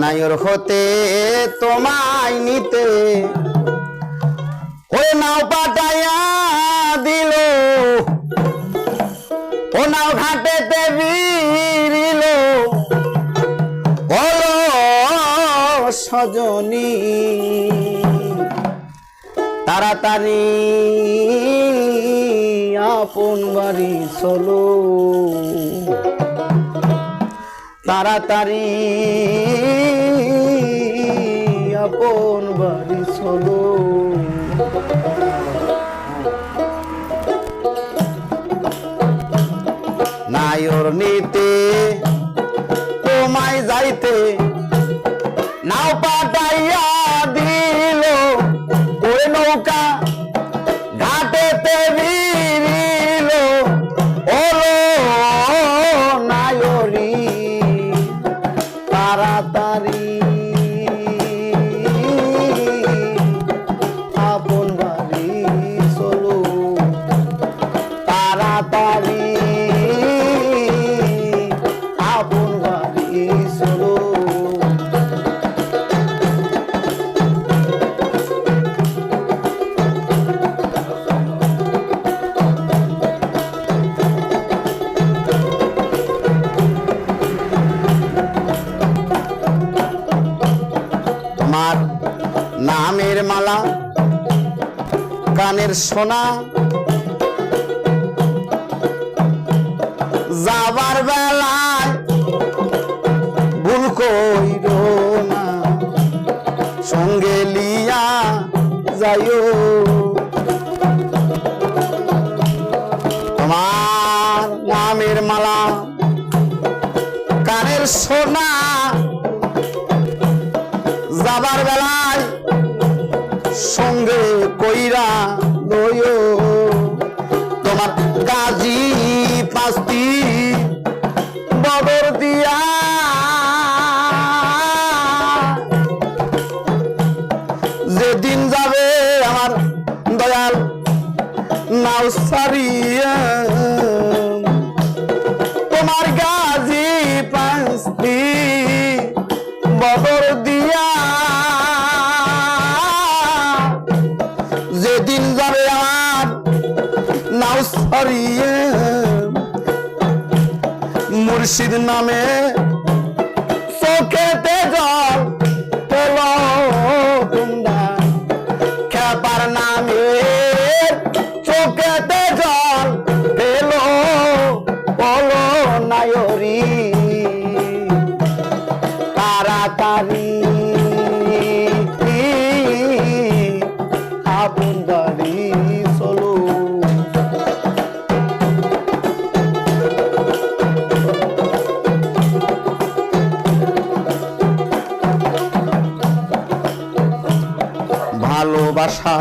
নায়র হতে তোমায় নিতে। ওই নাও পাঠাইয়া দিল। ও নাও ঘাটেতে বিরিল। সজনী। তাড়াতাড়ি আপন বাড়ি চলো। তাড়াতাড়ি আপন বাড়ি চলো। নায়র নিতে তোমায় যাইতে তাড়াতাড়ি। আপন বাড়ি চলো। তাড়াতাড়ি। আপন মালা, কানের সোনা। যাবার বেলায় ভুল কইর না, সঙ্গে লিয়া যাইও। তোমার নামের মালা, কানের সোনা, যাবার বেলায় সঙ্গে কইরা নয় তোমার কাজী পাস্তি মুর্শিদ নামে চোখেতে জল ভালোবাসা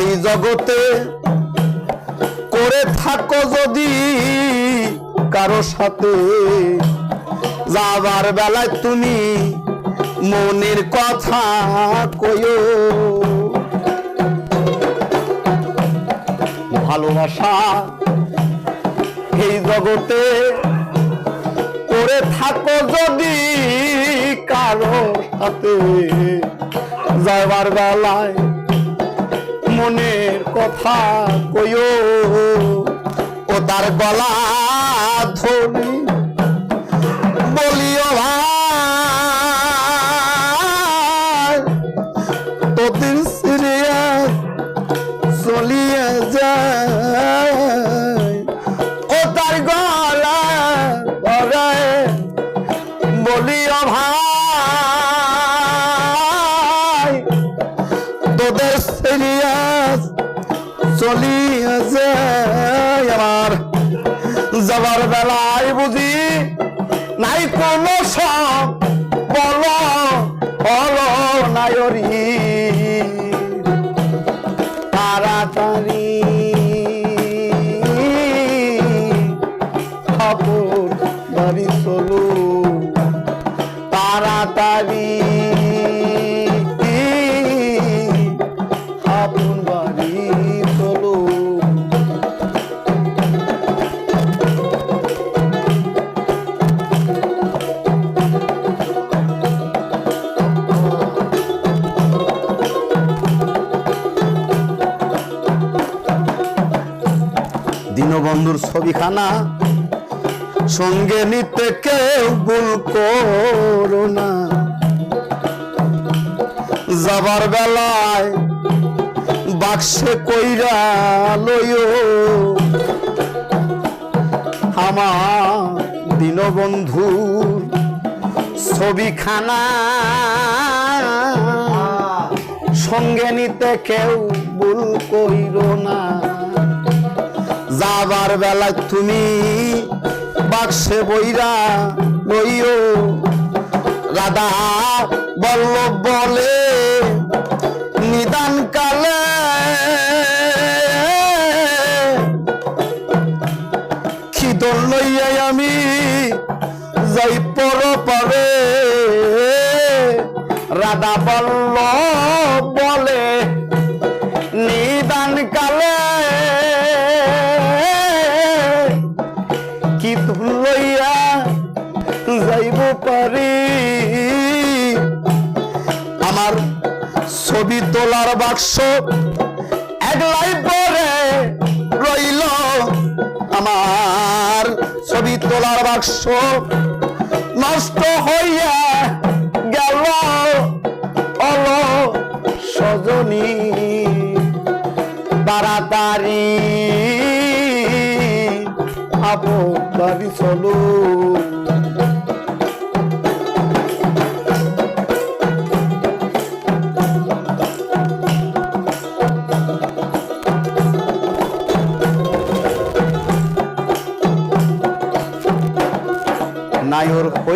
এই জগতে করে থাকো যদি কারও সাথে। যাবার বেলায় তুমি মনের কথা কয়ো ভালোবাসা এই জগতে করে থাকো যদি কারও সাথে। যাবার বেলায় মনের কথা কইও ও তার গলা ধরি চলিয়ে যায় আমার। যাবার বেলায় বুঝি নাই কোনো সব বন্ধুর ছবিখানা। সঙ্গে নিতে কেউ ভুল করো না। যাবার বেলায় বাক্সে কইরা লইও। আমার দীনবন্ধুর ছবিখানা। সঙ্গে নিতে কেউ ভুল কইর না। যাবার বেলা তুমি বাক্সে বইরা লইও। রাধা বল্লভ বলে নিদান কালে খিদল লইয়াই আমি যাই পর পারে রাধা বল্লভ বলে ছবি তোলার বাক্স একলাই পরে রইল। আমার ছবি তোলার বাক্স নষ্ট হইয়া গেল। অল সজনী তাড়াতাড়ি আপো বাড়ি চলো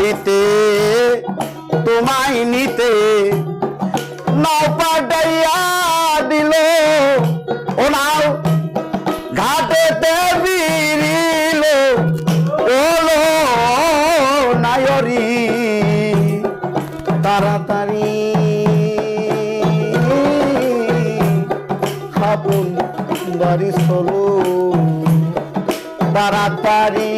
হইতে তোমায় নিতে নাও পাঠাইয়া দিল। ও নাও, ঘাটেতে বিরিল, ওলো নায়রি। তাড়াতাড়ি আপন বাড়ি চলো তাড়াতাড়ি